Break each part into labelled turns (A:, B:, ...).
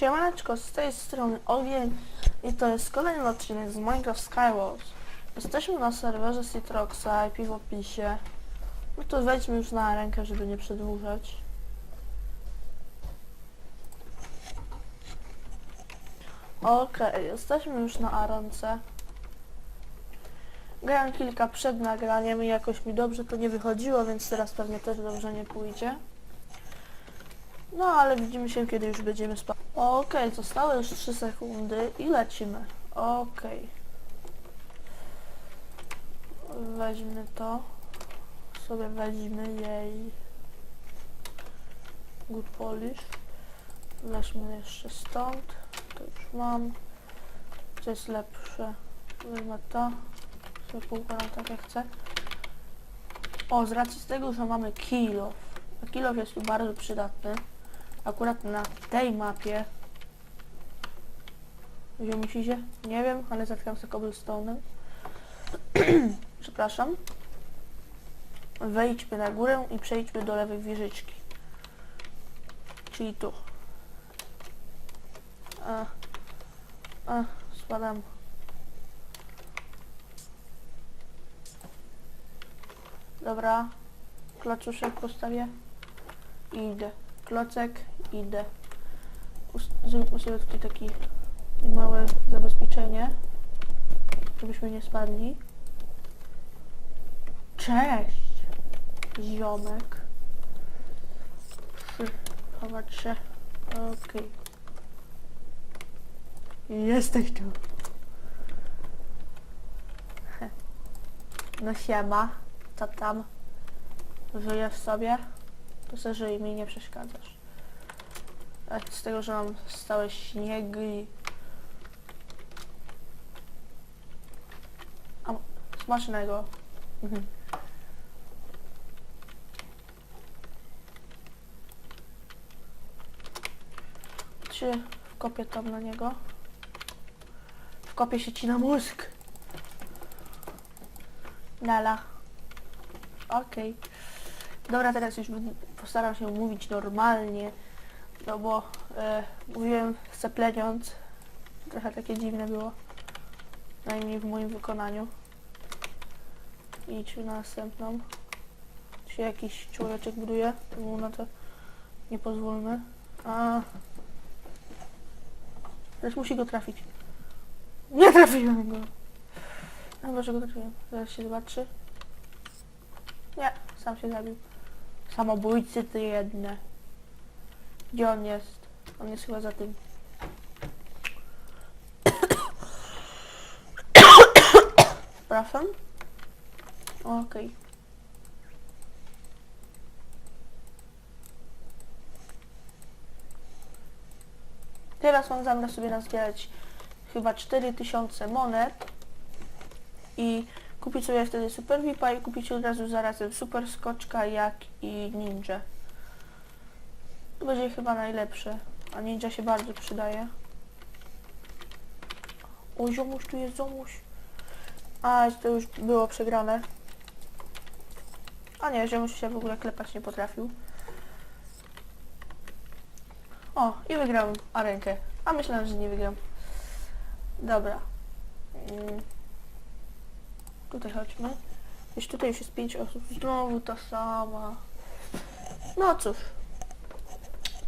A: Siemaneczko, z tej strony Ogień i to jest kolejny odcinek z Minecraft Skywars. Jesteśmy na serwerze Citroxa, IP w opisie. No to wejdźmy już na rękę, żeby nie przedłużać. Okej, jesteśmy już na Aronce. Grałem kilka przed nagraniem i jakoś mi dobrze to nie wychodziło, więc teraz pewnie też dobrze nie pójdzie. No ale widzimy się, kiedy już będziemy spać. Okej, zostały już 3 sekundy i lecimy. Okej. Weźmy to. Sobie weźmy jej. Good polish. Weźmy jeszcze stąd. To już mam. Co jest lepsze? Wezmę to. Sobie poukładam tak jak chcę. O, z racji z tego, że mamy kilo. A kilo jest tu bardzo przydatny. Akurat na tej mapie. Gdzie musicie? Nie wiem, ale zatkam sobie cobblestone'em. Przepraszam. Wejdźmy na górę i przejdźmy do lewej wieżyczki. Czyli tu. A, a, spadam. Dobra. Kloczuszek postawię. I idę. Klocek, idę. Us- Zróbmy sobie tutaj takie małe zabezpieczenie, żebyśmy nie spadli. Cześć! Ziomek. Się. Okej. Jesteś tu. No siema. Co tam? Żyjesz sobie? Żyj mi nie przeszkadzasz. A z tego, że mam stałe śniegi. A, smacznego. Mhm. Czy wkopię tam na niego? Wkopię się ci na mózg. Lala. Okej. Dobra, teraz już postaram się mówić normalnie, no bo e, mówiłem chcę pleniąc. Trochę takie dziwne było. Najmniej w moim wykonaniu. Idźmy na następną. Się jakiś człowieczek buduje, to mu na to nie pozwólmy. A. Teraz musi go trafić. Nie trafiłem go. Chyba, że go trafiłem. Zaraz się zobaczy. Nie, sam się zabił. Samobójcy ty jedne. Gdzie on jest? On jest chyba za tym. Przepraszam. Okej. Teraz mam zamiar sobie nazbierać chyba 4000 monet i kupić sobie wtedy Super VIPa i kupić od razu zarazem Super Skoczka jak i Ninja. To będzie chyba najlepsze, a Ninja się bardzo przydaje. O, ziomuś, tu jest ziomuś. A, to już było przegrane. A nie, ziomuś się w ogóle klepać nie potrafił. O, i wygrałem arenkę. A myślałem, że nie wygram. Dobra. Mm. Tutaj chodźmy. Już tutaj już jest pięć osób. Znowu ta sama. No cóż.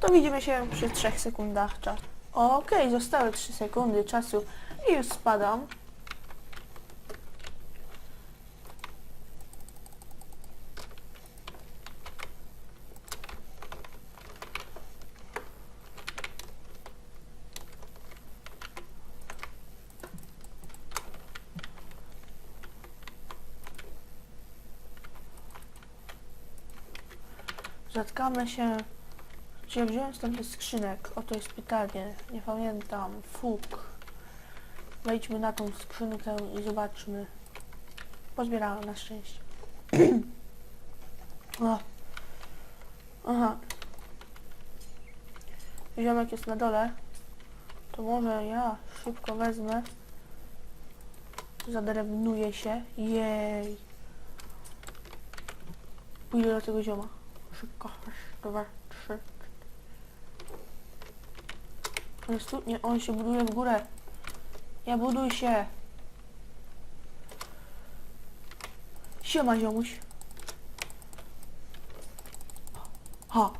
A: To widzimy się przy trzech sekundach. Okej, zostały 3 sekundy czasu i już spadam. Zatkamy się. Gdzie wziąłem stąd ten skrzynek? Oto jest pytanie. Nie pamiętam. Fuk. Wejdźmy na tą skrzynkę i zobaczmy. Pozbierałem na szczęście. o. Aha. Ziomek jest na dole. To może ja szybko wezmę. Zadrewnuję się. Jej. Pójdę do tego zioma. Dwa, trzy. On? Nie, on się buduje w górę. Nie buduj się. Siema ziomuś. Ha.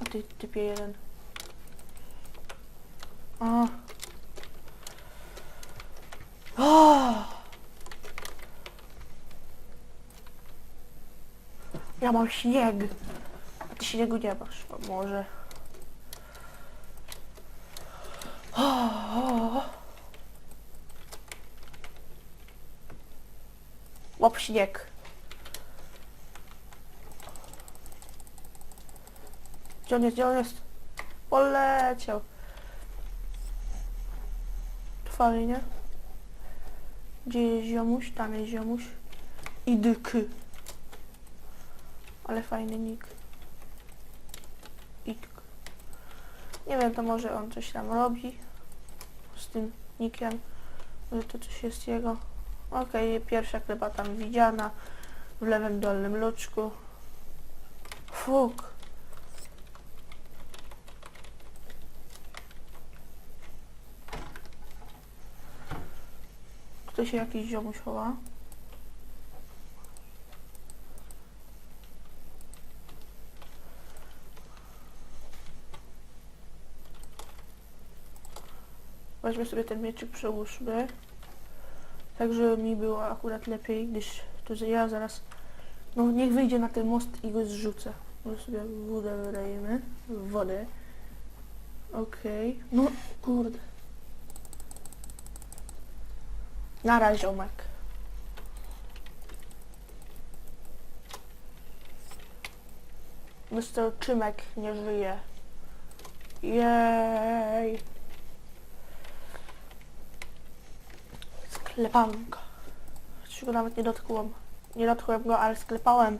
A: A ty typie jeden. A. O! Ja mam śnieg. Ty śniegu nie masz. A może. O! Łap śnieg. Gdzie on jest? Gdzie on jest? Poleciał. Fajnie. Gdzie jest ziomuś? Tam jest ziomuś. Idyk. Ale fajny nick. Nie wiem, to może on coś tam robi z tym nickiem. Może to coś jest jego. Okej, pierwsza klepa tam widziana w lewym dolnym luczku. Fuk. Się jakiś ziomuś chowa. Weźmy sobie ten mieczyk, przełóżmy. Tak, żeby mi było akurat lepiej, gdyż to że ja zaraz... No niech wyjdzie na ten most i go zrzucę. Może sobie wodę wylejemy. Wodę. Okej. No kurde. Nara ziomek. Mr. Czymek nie żyje. Jej. Sklepałem go. Chociaż go nawet nie dotknąłem. Nie dotknąłem go, ale sklepałem.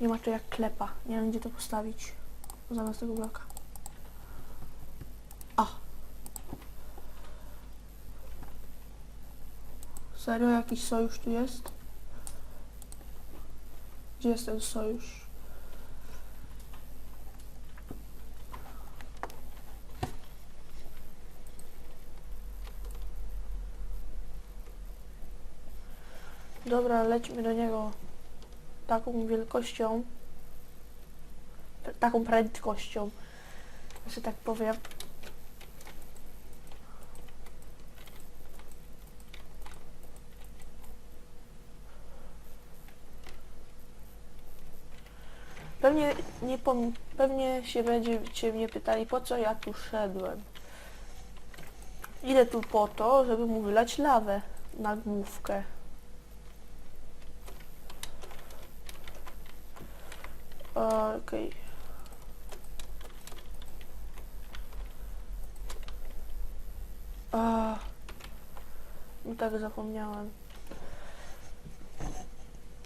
A: Nie ma to jak klepa. Nie wiem gdzie to postawić. Zamiast tego bloka. A. Serio? Jakiś sojusz tu jest? Gdzie jest ten sojusz? Dobra, lećmy do niego taką wielkością, taką prędkością, że tak powiem. Pewnie, nie pom- pewnie się będziecie mnie pytali, po co ja tu szedłem. Idę tu po to, żeby mu wylać lawę na główkę. Okej. A, no tak zapomniałem.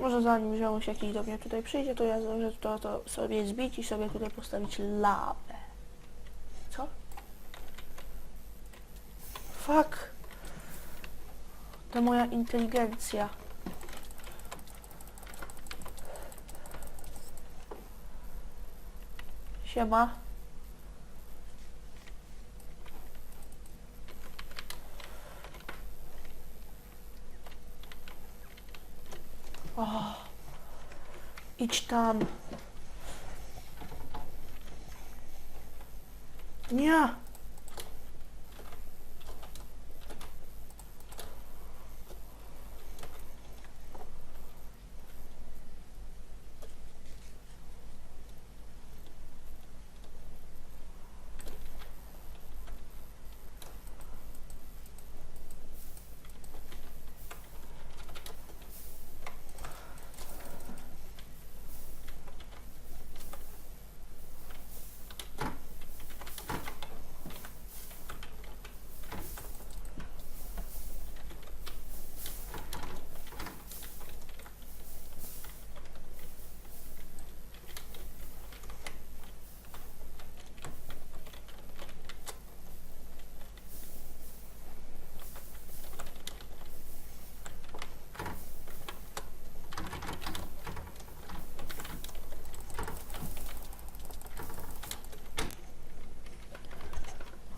A: Może zanim ziomuś jakiś do mnie tutaj przyjdzie, to ja zdążę to, to sobie zbić i sobie tutaj postawić lawę. Co? Fuck. To moja inteligencja. Siema. O, idź tam.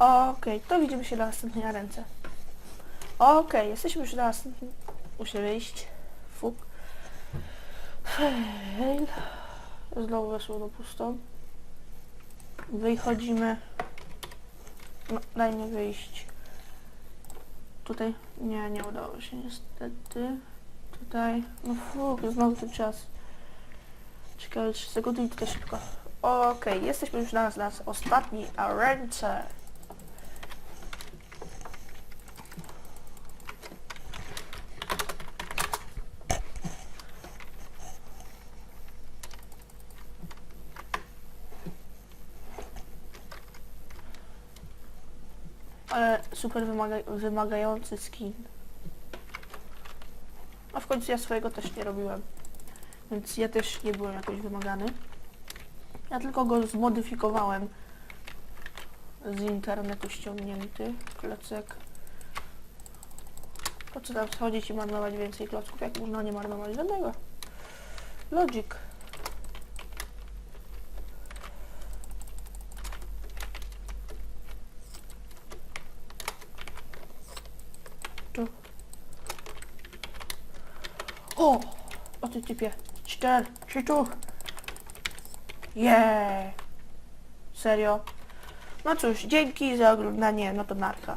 A: Okej, to widzimy się na następnej arence. Okej, jesteśmy już na następnym... Muszę wyjść. Fuk. Fail. Znowu weszło do pustą. Wychodzimy. No, daj mi wyjść. Tutaj. Nie, nie udało się niestety. Tutaj. No fuk, znowu ten czas. Ciekawe 3 sekundy i tutaj szybko. Okej, jesteśmy już na, na ostatniej arence. Ale super wymaga wymagający skin. A w końcu ja swojego też nie robiłem. Więc ja też nie byłem jakoś wymagany. Ja tylko go zmodyfikowałem z internetu ściągnięty klocek. Po co tam schodzić i marnować więcej klocków, jak można nie marnować żadnego? Logic. Tu. O! O ty typie. Cztery, trzy tu. Yeah. Serio? No cóż, dzięki za oglądanie, no to narka.